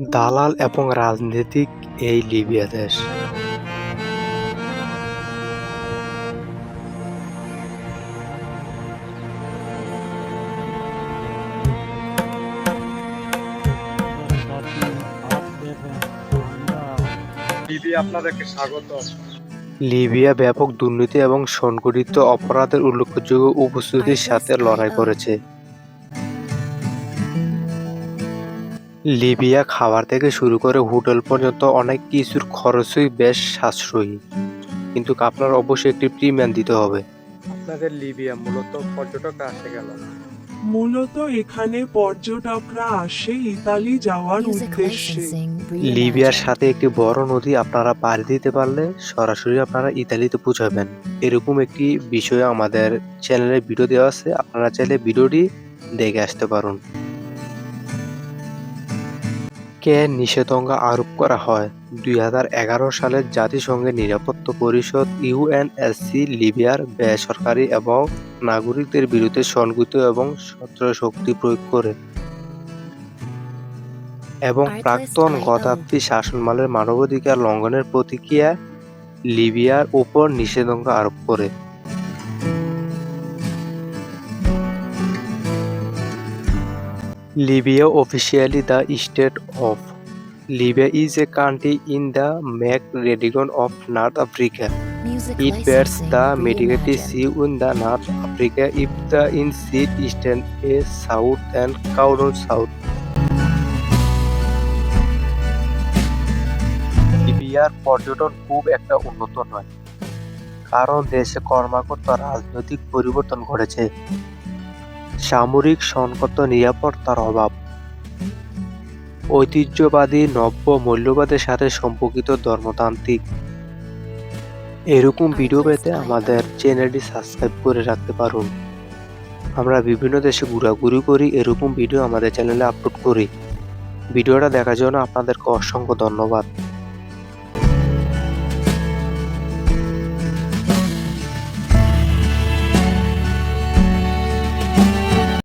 দালাল এবং রাজনীতিক এই লিবিয়া দেশ। লিবিয়া আপনাদেরকে স্বাগত। লিবিয়া ব্যাপক দুর্নীতি এবং সংগঠিত অপরাধের উল্লেখযোগ্য উপস্থিতির সাথে লড়াই করেছে। লিবিয়া খাবার থেকে শুরু করে হোটেল পর্যন্ত অনেক কিছুর খরচই বেশ সাশ্রয়ী। কিন্তু আপনার অবশ্যই একটি প্রিমিয়াম দিতে হবে। আপনাদের লিবিয়া মূলত পর্যটকরা আসে গেল। মূলত এখানে পর্যটকরা আসে ইতালি যাওয়ার উদ্দেশ্যে। লিবিয়ার সাথে একটি বড় নদী আপনারা পাড়ি দিতে পারলে সরাসরি আপনারা ইতালিতে পৌঁছাবেন। এরকম একটি বিষয়ে আমাদের চ্যানেলে ভিডিও দেওয়া আছে। আপনারা চাইলে ভিডিওটি দেখে আসতে পারুন। কে নিষেধাজ্ঞা আরোপ করা হয়। দুই সালের জাতিসংঘের নিরাপত্তা পরিষদ ইউএনএসসি লিবিয়ার বেসরকারি এবং নাগরিকদের বিরুদ্ধে সংগঠিত এবং শক্তি প্রয়োগ করে এবং প্রাক্তন গদাফি শাসনমালের মানবাধিকার লঙ্ঘনের প্রতিক্রিয়া লিবিয়ার উপর নিষেধাজ্ঞা আরোপ করে। Libya officially the state of Libya is a country in the Mediterranean of North Africa. Music It bears the Mediterranean Sea in the North Africa if the in sea eastern a south and Caudon south. লিবিয়ার পর্যটন খুব একটা উন্নত নয় কারণ দেশে ক্রমাগত রাজনৈতিক পরিবর্তন ঘটেছে সামরিক সংকট নিরাপত্তার অভাব। ঐতিহ্যবাদী নব্য মূল্যবাদের সাথে সম্পর্কিত ধর্মতান্ত্রিক। এরকম ভিডিও পেতে আমাদের চ্যানেলটি সাবস্ক্রাইব করে রাখতে পারুন। আমরা বিভিন্ন দেশে ঘোরাঘুরি করি, এরকম ভিডিও আমাদের চ্যানেলে আপলোড করি। ভিডিওটা দেখার জন্য আপনাদেরকে অসংখ্য ধন্যবাদ।